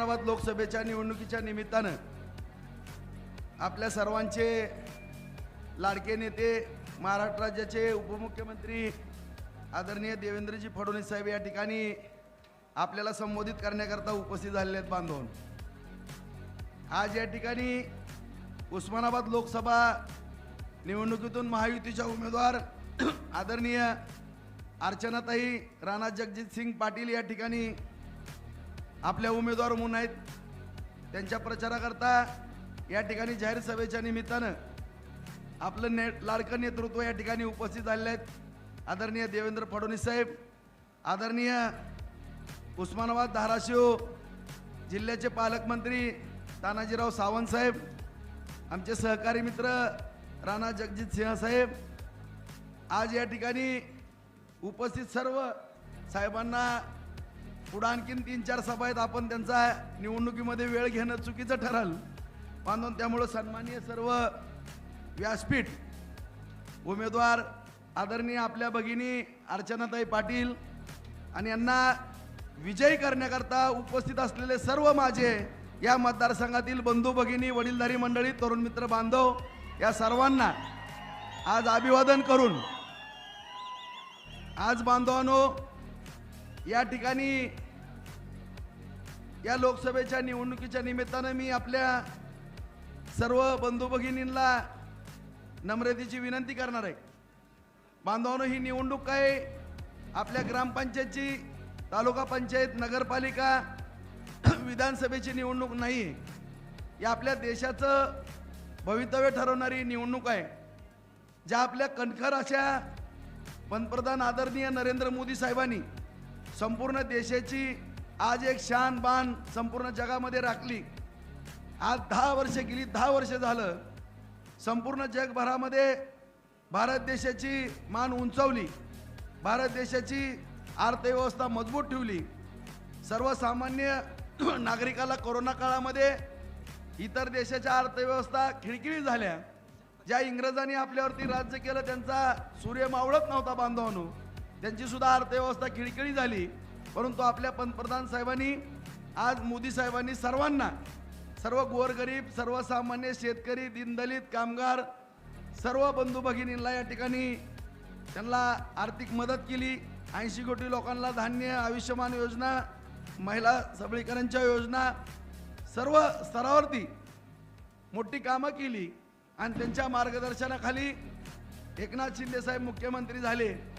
उस्मानाबाद लोकसभेच्या निवडणुकीच्या निमित्तानं आपल्या सर्वांचे लाडके नेते महाराष्ट्र राज्याचे उपमुख्यमंत्री आदरणीय देवेंद्रजी फडणवीस साहेब या ठिकाणी आपल्याला संबोधित करण्याकरता उपस्थित झालेले आहेत बांधवून. आज या ठिकाणी उस्मानाबाद लोकसभा निवडणुकीतून महायुतीच्या उमेदवार आदरणीय अर्चनाताई राणा जगजित सिंग पाटील या ठिकाणी आपल्या उमेदवार म्हणून आहेत. त्यांच्या प्रचाराकरता या ठिकाणी जाहीर सभेच्या निमित्तानं आपलं ने लाडकं नेतृत्व या ठिकाणी उपस्थित झालेलं आहेत. आदरणीय देवेंद्र फडणवीस साहेब आदरणीय उस्मानाबाद धाराशिव जिल्ह्याचे पालकमंत्री तानाजीराव सावंत साहेब आमचे सहकारी मित्र राणा जगजित सिंह साहेब आज या ठिकाणी उपस्थित सर्व साहेबांना पुढं आणखीन तीन चार सभा आहेत. आपण त्यांचा निवडणुकीमध्ये वेळ घेणं चुकीचं ठरल. बांधून त्यामुळं सन्माननीय सर्व व्यासपीठ उमेदवार आदरणीय आपल्या भगिनी अर्चनाताई पाटील आणि यांना विजयी करण्याकरता उपस्थित असलेले सर्व माझे या मतदारसंघातील बंधू भगिनी वडीलधारी मंडळी तरुण मित्र बांधव या सर्वांना आज अभिवादन करून आज बांधवानो या ठिकाणी या लोकसभेच्या निवडणुकीच्या निमित्तानं मी आपल्या सर्व बंधू भगिनींना नम्रतेची विनंती करणार आहे. बांधवानं ही निवडणूक काय आपल्या ग्रामपंचायतची तालुका पंचायत नगरपालिका विधानसभेची निवडणूक नाही या आपल्या देशाचं भवितव्य ठरवणारी निवडणूक आहे. ज्या आपल्या कणखर अशा पंतप्रधान आदरणीय नरेंद्र मोदी साहेबांनी संपूर्ण देशाची आज एक शान बाण संपूर्ण जगामध्ये राखली. आज दहा वर्ष गेली दहा वर्ष झालं संपूर्ण जगभरामध्ये भारत देशाची मान उंचावली. भारत देशाची अर्थव्यवस्था मजबूत ठेवली. सर्वसामान्य नागरिकाला कोरोना काळामध्ये इतर देशाच्या अर्थव्यवस्था खिळखिळी झाल्या. ज्या इंग्रजांनी आपल्यावरती राज्य केलं त्यांचा सूर्य मावळत नव्हता बांधवांनो. त्यांची सुद्धा अर्थव्यवस्था खिळखिळी झाली. परंतु आपल्या पंतप्रधान साहेबांनी आज मोदी साहेबांनी सर्वांना सर्व गोरगरीब सर्वसामान्य शेतकरी दीनदलित कामगार सर्व बंधू भगिनींना या ठिकाणी त्यांना आर्थिक मदत केली. ऐंशी कोटी लोकांना धान्य आयुष्यमान योजना महिला सबळीकरणच्या योजना सर्व स्तरावरती मोठी कामं केली. आणि त्यांच्या मार्गदर्शनाखाली एकनाथ शिंदे साहेब मुख्यमंत्री झाले.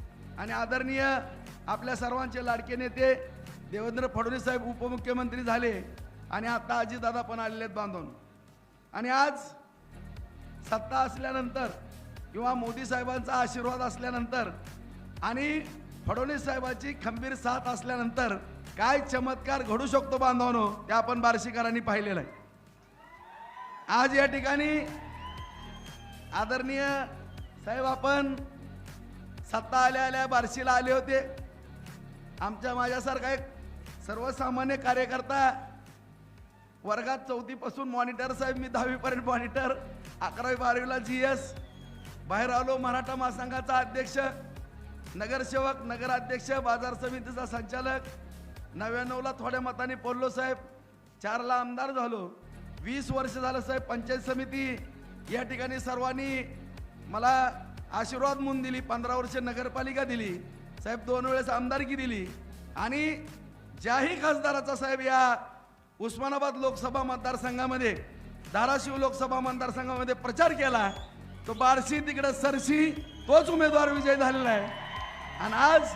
आणि आदरणीय आपल्या सर्वांचे लाडके नेते देवेंद्र फडणवीस साहेब उपमुख्यमंत्री झाले आणि आता अजितदादा पण आलेले आहेत बांधून. आणि आज सत्ता असल्यानंतर किंवा मोदी साहेबांचा आशीर्वाद असल्यानंतर आणि फडणवीस साहेबांची खंबीर साथ असल्यानंतर काय चमत्कार घडू शकतो बांधवानो ते आपण बार्शीकरांनी पाहिलेलं आहे. आज या ठिकाणी आदरणीय साहेब आपण सत्ता आल्या आल्या बार्शीला आले होते. आमच्या माझ्यासारखा एक सर्वसामान्य कार्यकर्ता वर्गात चौथीपासून मॉनिटर साहेब मी दहावीपर्यंत मॉनिटर अकरावी बारावीला जी एस बाहेर आलो मराठा महासंघाचा अध्यक्ष नगरसेवक नगराध्यक्ष बाजार समितीचा संचालक नव्याण्णवला थोड्या मताने पोल्लो साहेब चारला आमदार झालो. वीस वर्ष झालं साहेब पंचायत समिती या ठिकाणी सर्वांनी मला आशीर्वाद म्हणून दिली पंधरा वर्ष नगरपालिका दिली साहेब दोन वेळेस आमदारकी दिली. आणि ज्याही खासदाराचा साहेब या उस्मानाबाद लोकसभा मतदारसंघामध्ये धाराशिव लोकसभा मतदारसंघामध्ये प्रचार केला तो बारशी तिकडे सरशी तोच उमेदवार विजय झालेला आहे. आणि आज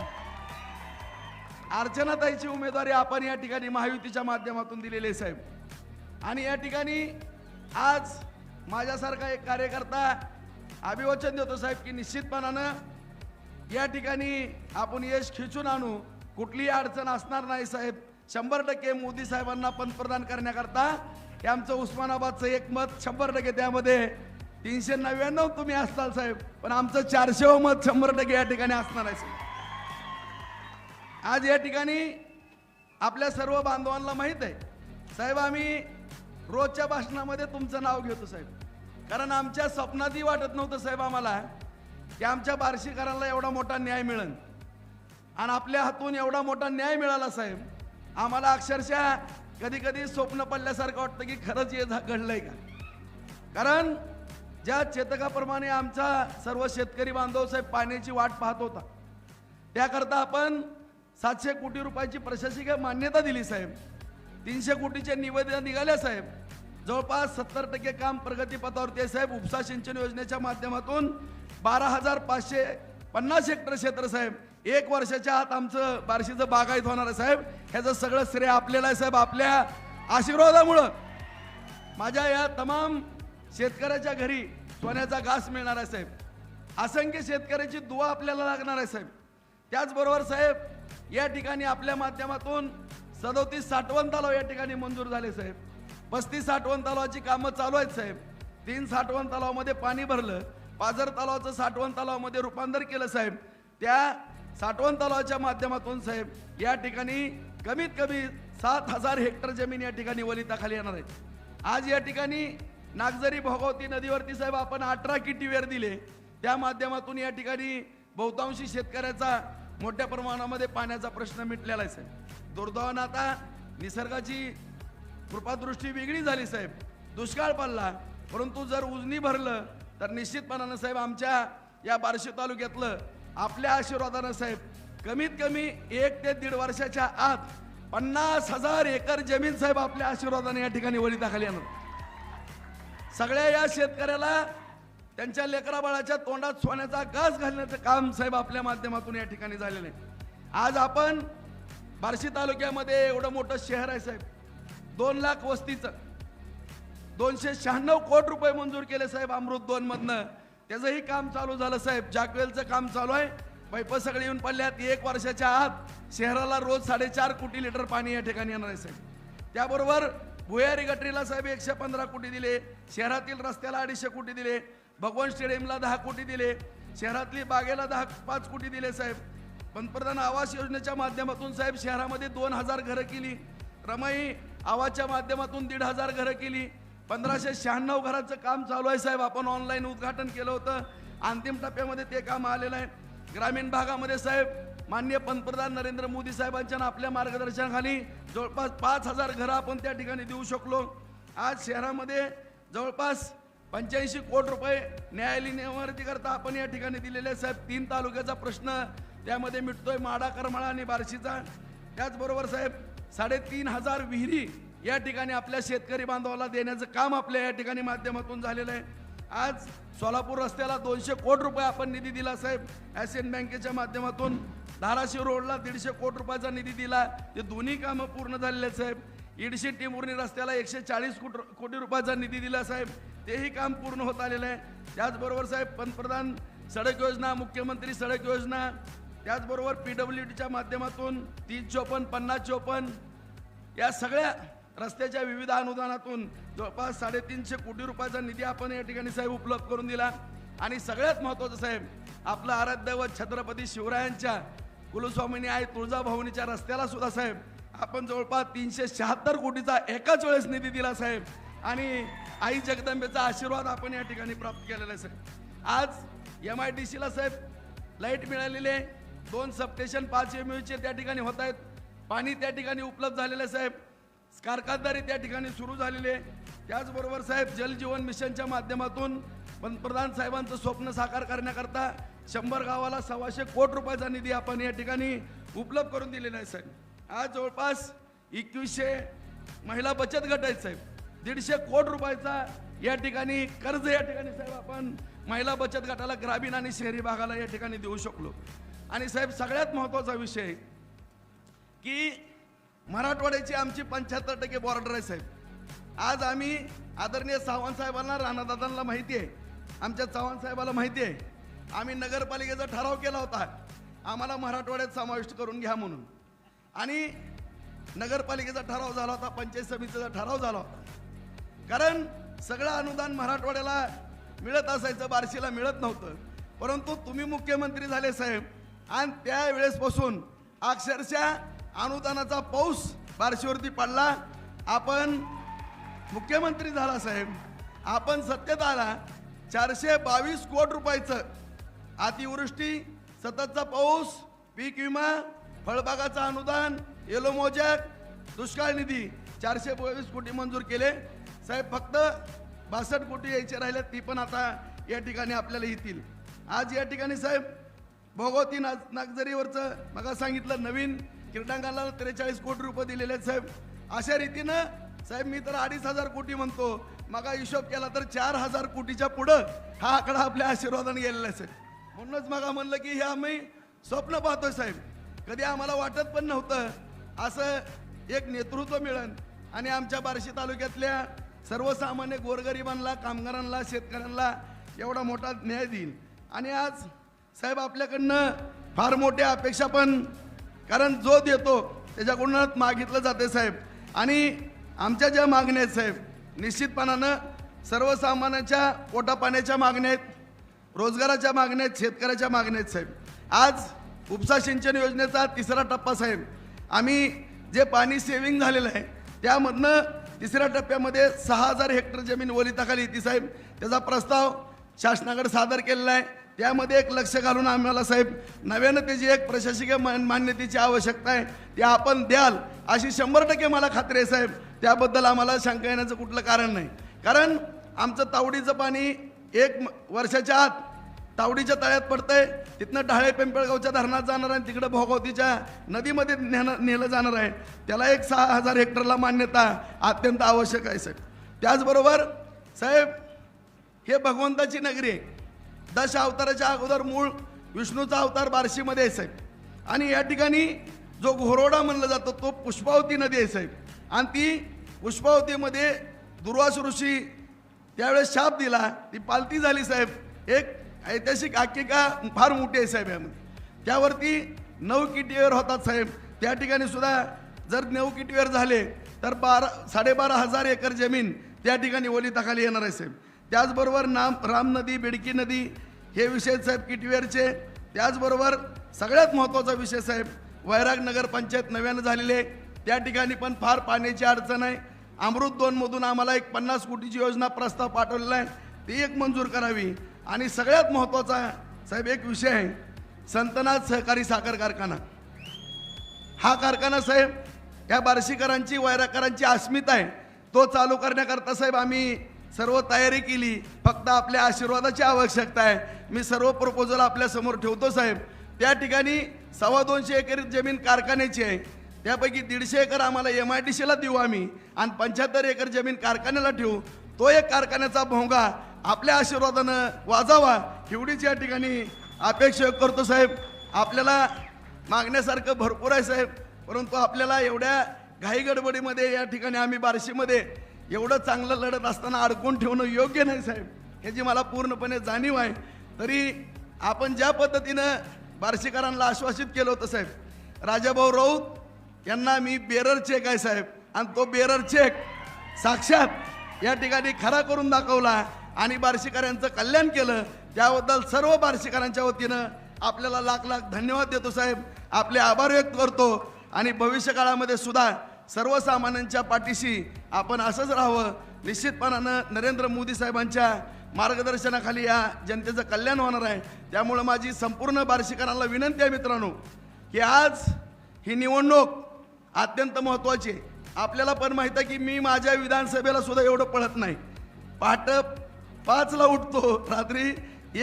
अर्चनाताईची उमेदवारी आपण या ठिकाणी महायुतीच्या माध्यमातून दिलेली आहे साहेब. आणि या ठिकाणी आज माझ्यासारखा एक कार्यकर्ता अभिवचन देतो साहेब की निश्चितपणानं या ठिकाणी आपण यश खिचून आणू. कुठलीही अडचण असणार नाही साहेब. शंभर टक्के मोदी साहेबांना पंतप्रधान करण्याकरता हे आमचं उस्मानाबादचं एक मत शंभर टक्के त्यामध्ये. तीनशे नव्याण्णव तुम्ही असताल साहेब पण आमचं चारशे मत शंभर टक्के या ठिकाणी असणार आहे साहेब. आज या ठिकाणी आपल्या सर्व बांधवांना माहीत आहे. साहेब आम्ही रोजच्या भाषणामध्ये तुमचं नाव घेतो साहेब. कारण आमच्या स्वप्नातही वाटत नव्हतं साहेब आम्हाला की आमच्या बार्शीकरांना एवढा मोठा न्याय मिळेल. आणि आपल्या हातून एवढा मोठा न्याय मिळाला साहेब आम्हाला अक्षरशः कधी कधी स्वप्न पडल्यासारखं वाटतं की खरंच हे झा- घडलंय का? कारण ज्या चेतकाप्रमाणे आमचा सर्व शेतकरी बांधव साहेब पाण्याची वाट पाहत होता त्याकरता आपण सातशे कोटी रुपयाची प्रशासकीय मान्यता दिली साहेब. तीनशे कोटीचे निवेदन निघाल्या साहेब. जवळपास सत्तर टक्के काम प्रगतीपथावरती आहे साहेब उपसा सिंचन योजनेच्या माध्यमातून बारा हजार पाचशे पन्नास हेक्टर क्षेत्र साहेब. एक वर्षाच्या आत आमचं बार्शीचं बागायत होणार आहे साहेब. ह्याचं सगळं श्रेय आपल्याला आहे साहेब. आपल्या आशीर्वादामुळं माझ्या या तमाम शेतकऱ्याच्या घरी सोन्याचा घास मिळणार आहे साहेब. असंख्य शेतकऱ्याची दुवा आपल्याला लागणार आहे साहेब. त्याचबरोबर साहेब या ठिकाणी आपल्या माध्यमातून सदोतीस साठवण तलाव या ठिकाणी मंजूर झाले साहेब. पस्तीस साठवण तलावाची कामं चालू आहेत साहेब. तीन साठवण तलावामध्ये पाणी भरलं पाझर तलावाचं साठवण तलावामध्ये रूपांतर केलं साहेब. त्या साठवण तलावाच्या माध्यमातून साहेब या ठिकाणी कमीत कमी सात हजार हेक्टर जमीन या ठिकाणी वलिताखाली येणार आहे आज या ठिकाणी नागझरी भोगावती नदीवरती साहेब आपण अठरा किटी वेर दिले. त्या माध्यमातून या ठिकाणी बहुतांशी शेतकऱ्याचा मोठ्या प्रमाणामध्ये पाण्याचा प्रश्न मिटलेला आहे साहेब. दुर्दैवानं आता निसर्गाची कृपादृष्टी वेगळी झाली साहेब. दुष्काळ पडला परंतु जर उजनी भरलं तर निश्चितपणानं साहेब आमच्या या बार्शी तालुक्यातलं आपल्या आशीर्वादानं साहेब कमीत कमी एक ते दीड वर्षाच्या आत पन्नास हजार एकर जमीन साहेब आपल्या आशीर्वादाने या ठिकाणी वलिताखाली आणत सगळ्या या शेतकऱ्याला त्यांच्या लेकराबाळाच्या तोंडात सोन्याचा घास घालण्याचं काम साहेब आपल्या माध्यमातून या ठिकाणी झालेलं आहे. आज आपण बार्शी तालुक्यामध्ये एवढं मोठं शहर आहे साहेब. दोन लाख वस्तीचं. दोनशे शहाण्णव कोटी रुपये मंजूर केले साहेब अमृत दोन मधनं त्याचंही काम चालू झालं साहेब. जाकवेलचं काम चालू आहे. पैप सगळे येऊन पडल्यात. एक वर्षाच्या आत शहराला रोज साडेचार कोटी लिटर पाणी या ठिकाणी येणार आहे साहेब. त्याबरोबर भुयारी गटरीला साहेब एकशे पंधरा कोटी दिले. शहरातील रस्त्याला अडीचशे कोटी दिले. भगवान स्टेडियमला दहा कोटी दिले. शहरातली बागेला दहा पाच कोटी दिले साहेब. पंतप्रधान आवास योजनेच्या माध्यमातून साहेब शहरामध्ये दोन हजार घरं केली. रमाई आवाजच्या माध्यमातून दीड हजार घरं केली. पंधराशे शहाण्णव घराचं काम चालू आहे साहेब. आपण ऑनलाईन उद्घाटन केलं होतं. अंतिम टप्प्यामध्ये ते काम आलेलं आहे. ग्रामीण भागामध्ये साहेब माननीय पंतप्रधान नरेंद्र मोदी साहेबांच्या आपल्या मार्गदर्शनाखाली जवळपास पाच हजार घरं आपण त्या ठिकाणी देऊ शकलो. आज शहरामध्ये जवळपास पंच्याऐंशी कोटी रुपये न्यायालयीन इमारतीकरता आपण या ठिकाणी दिलेले आहे, साहेब. तीन तालुक्याचा प्रश्न त्यामध्ये मिटतोय. माडा करमाळा आणि बार्शीचा. त्याचबरोबर साहेब साडेतीन हजार विहिरी या ठिकाणी आपल्या शेतकरी बांधवाला देण्याचं काम आपल्या या ठिकाणी माध्यमातून झालेलं आहे. आज सोलापूर रस्त्याला दोनशे कोटी रुपये आपण निधी दिला साहेब. ॲसियन बँकेच्या माध्यमातून धाराशिव रोडला दीडशे कोटी रुपयाचा निधी दिला. ते दोन्ही कामं पूर्ण झालेले आहेत साहेब. इडशी टिमुर्णी रस्त्याला एकशे चाळीस कोटी कोटी रुपयाचा निधी दिला साहेब. तेही काम पूर्ण होत आलेलं आहे. त्याचबरोबर साहेब पंतप्रधान सडक योजना मुख्यमंत्री सडक योजना त्याचबरोबर पी डब्ल्यू डीच्या माध्यमातून तीस चोपन्न पन्नास चोपन्न या सगळ्या रस्त्याच्या विविध अनुदानातून जवळपास साडेतीनशे कोटी रुपयाचा निधी आपण या ठिकाणी साहेब उपलब्ध करून दिला. आणि सगळ्यात महत्त्वाचं साहेब आपलं आराध्य व छत्रपती शिवरायांच्या कुलस्वामिनी आई तुळजाभवानीच्या रस्त्याला सुद्धा साहेब आपण जवळपास तीनशे शहात्तर कोटीचा एकाच वेळेस निधी दिला साहेब. आणि आई जगदंबेचा आशीर्वाद आपण या ठिकाणी प्राप्त केलेला आहे साहेब. आज एम आय डी सीला साहेब लाइट मिळालेली आहे. दोन सबस्टेशन पाच एम यूचे त्या ठिकाणी होत आहेत. पाणी त्या ठिकाणी उपलब्ध झालेलं आहे साहेब. कारखानदारी त्या ठिकाणी सुरू झालेली आहे. त्याचबरोबर साहेब जलजीवन मिशनच्या माध्यमातून पंतप्रधान साहेबांचं स्वप्न साकार करण्याकरता शंभर गावाला सव्वाशे कोटी रुपयाचा निधी आपण या ठिकाणी उपलब्ध करून दिलेला आहे साहेब. आज जवळपास एकवीसशे महिला बचत गट आहेत साहेब. दीडशे कोटी रुपयाचा या ठिकाणी कर्ज या ठिकाणी साहेब आपण महिला बचत गटाला ग्रामीण आणि शहरी भागाला या ठिकाणी देऊ शकलो. आणि साहेब सगळ्यात महत्त्वाचा विषय की मराठवाड्याची आमची पंच्याहत्तर टक्के बॉर्डर आहे साहेब. आज आम्ही आदरणीय सावंत साहेबांना राणादादांना माहिती आहे. आमच्या चव्हाण साहेबाला माहिती आहे. आम्ही नगरपालिकेचा ठराव केला होता. आम्हाला मराठवाड्यात समाविष्ट करून घ्या म्हणून. आणि नगरपालिकेचा ठराव झाला होता पंचायत समितीचा ठराव झाला होता. कारण सगळं अनुदान मराठवाड्याला मिळत असायचं बार्शीला मिळत नव्हतं. परंतु तुम्ही मुख्यमंत्री झाले साहेब. आणि त्यावेळेसपासून अक्षरशः अनुदानाचा पाऊस बारशीवरती पडला. आपण मुख्यमंत्री झाला साहेब. आपण सत्तेत आला. चारशे बावीस कोटी रुपयाचं अतिवृष्टी सततचा पाऊस पीक विमा फळबागाचं अनुदान येलो मोजॅक दुष्काळ निधी चारशे बावीस कोटी मंजूर केले. साहेब फक्त बासष्ट कोटी यायचे राहिले ती पण आता या ठिकाणी आपल्याला येतील. आज या ठिकाणी साहेब भोगवती नाग नागझरीवरचं मग सांगितलं नवीन क्रीडांगाला त्रेचाळीस कोटी रुपये दिलेले आहेत साहेब. अशा रीतीनं साहेब मी तर अडीच हजार कोटी म्हणतो. मग हिशोब केला तर चार हजार कोटीच्या पुढं हा आकडा आपल्या आशीर्वादाने गेलेला आहे साहेब. म्हणूनच मग म्हणलं की हे आम्ही स्वप्न पाहतोय साहेब. कधी आम्हाला वाटत पण नव्हतं. असं एक नेतृत्व मिळेल आणि आमच्या बार्शी तालुक्यातल्या सर्वसामान्य गोरगरिबांना कामगारांना शेतकऱ्यांना एवढा मोठा न्याय देईल आणि आज साहेब आपल्याकडनं फार मोठ्या अपेक्षा पण कारण जो देतो त्याच्याकडूनच मागितलं जाते साहेब. आणि आमच्या ज्या मागण्या आहेत साहेब निश्चितपणानं सर्वसामान्यांच्या पोटापाण्याच्या मागण्या आहेत रोजगाराच्या मागण्या आहेत शेतकऱ्याच्या मागण्या आहेत साहेब. आज उपसा सिंचन योजनेचा तिसरा टप्पा साहेब. आम्ही जे पाणी सेव्हिंग झालेलं आहे त्यामधनं तिसऱ्या टप्प्यामध्ये सहा हजार हेक्टर जमीन ओलिताखाली येते साहेब. त्याचा प्रस्ताव शासनाकडे सादर केलेला आहे. त्यामध्ये एक लक्ष घालून आम्हाला साहेब नव्यानं त्याची एक प्रशासकीय मान- मान्यतेची आवश्यकता आहे. ते आपण द्याल अशी शंभर टक्के मला खात्री आहे साहेब. त्याबद्दल आम्हाला शंका येण्याचं कुठलं कारण नाही. कारण आमचं तावडीचं पाणी एक वर्षाच्या आत तावडीच्या तळ्यात पडतंय. तिथनं ढाळे पिंपळगावच्या धरणात जाणार आहे तिकडं भोगावतीच्या नदीमध्ये नेणं नेलं जाणार आहे. त्याला एक सहा हजार हेक्टरला मान्यता अत्यंत आवश्यक आहे साहेब. त्याचबरोबर साहेब हे भगवंताची नगरी आहे. दश अवताराच्या अगोदर मूळ विष्णूचा अवतार बार्शीमध्ये आहे साहेब. आणि या ठिकाणी जो घोरोडा म्हणला जातो तो पुष्पावती नदी आहे साहेब. आणि ती पुष्पावतीमध्ये दुर्वास ऋषी त्यावेळेस शाप दिला. ती पालती झाली साहेब. एक ऐतिहासिक आख्यिका फार मोठी आहे साहेब यामध्ये. त्यावरती नऊ किटीवर होतात साहेब. त्या ठिकाणी सुद्धा जर नऊ किटीवर झाले तर बारा साडेबारा हजार एकर जमीन त्या ठिकाणी ओलिताखाली येणार आहे साहेब. त्याचबरोबर नाम राम नदी बेडकी नदी हे विषय साहेब किटवेअरचे त्याचबरोबर सगळ्यात महत्त्वाचा विषय साहेब वैराग नगरपंचायत नव्यानं झालेले त्या ठिकाणी पण फार पाण्याची अडचण आहे. अमृत दोनमधून आम्हाला एक पन्नास कोटीची योजना प्रस्ताव पाठवलेला आहे. ती एक मंजूर करावी. आणि सगळ्यात महत्त्वाचा साहेब एक विषय आहे. संतनाथ सहकारी साखर कारखाना. हा कारखाना साहेब या बार्शीकरांची वैराकरांची अस्मिता आहे. तो चालू करण्याकरता साहेब आम्ही सर्व तयारी केली. फक्त आपल्या आशीर्वादाची आवश्यकता आहे. मी सर्व प्रपोजल आपल्यासमोर ठेवतो साहेब. त्या ठिकाणी सव्वा दोनशे एकर जमीन कारखान्याची आहे. त्यापैकी दीडशे एकर आम्हाला एम आय डी सीला देऊ आम्ही. आणि पंच्याहत्तर एकर जमीन कारखान्याला ठेवू. तो एक कारखान्याचा भोंगा आपल्या आशीर्वादानं वाजावा एवढीच या ठिकाणी अपेक्षा करतो साहेब. आपल्याला मागण्यासारखं भरपूर आहे साहेब. परंतु आपल्याला एवढ्या घाई गडबडीमध्ये या ठिकाणी आम्ही बार्शीमध्ये एवढं चांगलं लढत असताना अडकून ठेवणं योग्य नाही साहेब. ह्याची मला पूर्णपणे जाणीव आहे. तरी आपण ज्या पद्धतीनं बार्शीकरांना आश्वासित केलं होतं साहेब राजाभाऊ राऊत यांना मी बेरर चेक आहे साहेब आणि तो बेरर चेक साक्षात या ठिकाणी खरा करून दाखवला आणि बार्शीकरांचं कल्याण केलं. त्याबद्दल सर्व बार्शीकरांच्या वतीनं आपल्याला लाख लाख धन्यवाद देतो साहेब. आपले आभार व्यक्त करतो आणि भविष्य काळामध्ये सुद्धा सर्वसामान्यांच्या पाठीशी आपण असंच राहावं. निश्चितपणानं नरेंद्र मोदी साहेबांच्या मार्गदर्शनाखाली या जनतेचं कल्याण होणार आहे. त्यामुळं माझी संपूर्ण बार्शीकरांना विनंती आहे मित्रांनो की आज ही निवडणूक अत्यंत महत्त्वाची आहे. आपल्याला पण माहीत आहे की मी माझ्या विधानसभेला सुद्धा एवढं पळत नाही. पहाट पाचला उठतो रात्री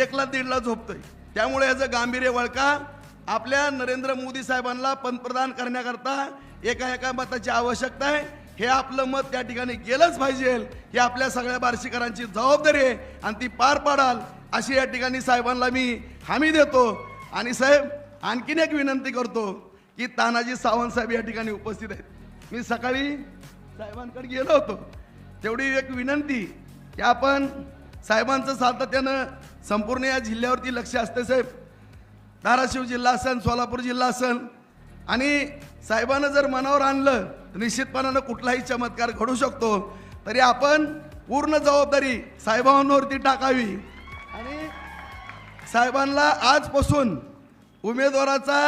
एकला दीडला झोपतोय. त्यामुळे याचं गांभीर्य वळका आपल्या नरेंद्र मोदी साहेबांना पंतप्रधान करण्याकरता एका एका मताची आवश्यकता आहे. हे आपलं मत त्या ठिकाणी गेलंच पाहिजे. ही आपल्या सगळ्या बार्शीकरांची जबाबदारी आहे. आणि ती पार पाडाल अशी या ठिकाणी साहेबांना मी हमी देतो. आणि साहेब आणखीन एक विनंती करतो की तानाजी सावंत साहेब या ठिकाणी उपस्थित आहेत. मी सकाळी साहेबांकडे गेलो होतो. तेवढी एक विनंती की आपण साहेबांचं सातत्यानं संपूर्ण या जिल्ह्यावरती लक्ष असते साहेब. धाराशिव जिल्हा असेल सोलापूर जिल्हा असेल आणि साहेबानं जर मनावर आणलं तर निश्चितपणानं कुठलाही चमत्कार घडू शकतो तरी आपण पूर्ण जबाबदारी साहेबांवरती टाकावी. आणि साहेबांना आजपासून उमेदवाराचा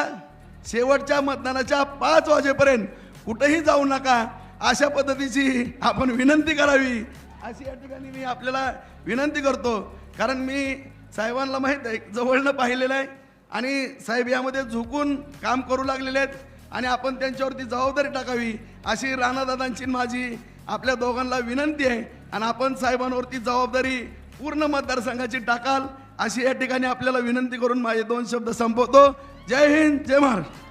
शेवटच्या मतदानाच्या पाच वाजेपर्यंत कुठेही जाऊ नका अशा पद्धतीची आपण विनंती करावी. अशी या ठिकाणी मी आपल्याला विनंती करतो कारण मी साहेबांना माहीत आहे जवळनं पाहिलेलं आहे. आणि साहेब यामध्ये झुकून काम करू लागलेले आहेत आणि आपण त्यांच्यावरती जबाबदारी टाकावी अशी राणादादांची माझी आपल्या दोघांना विनंती आहे. आणि आपण साहेबांवरती जबाबदारी पूर्ण मतदारसंघाची टाकाल अशी या ठिकाणी आपल्याला विनंती करून माझे दोन शब्द संपवतो. जय हिंद जय महाराष्ट्र.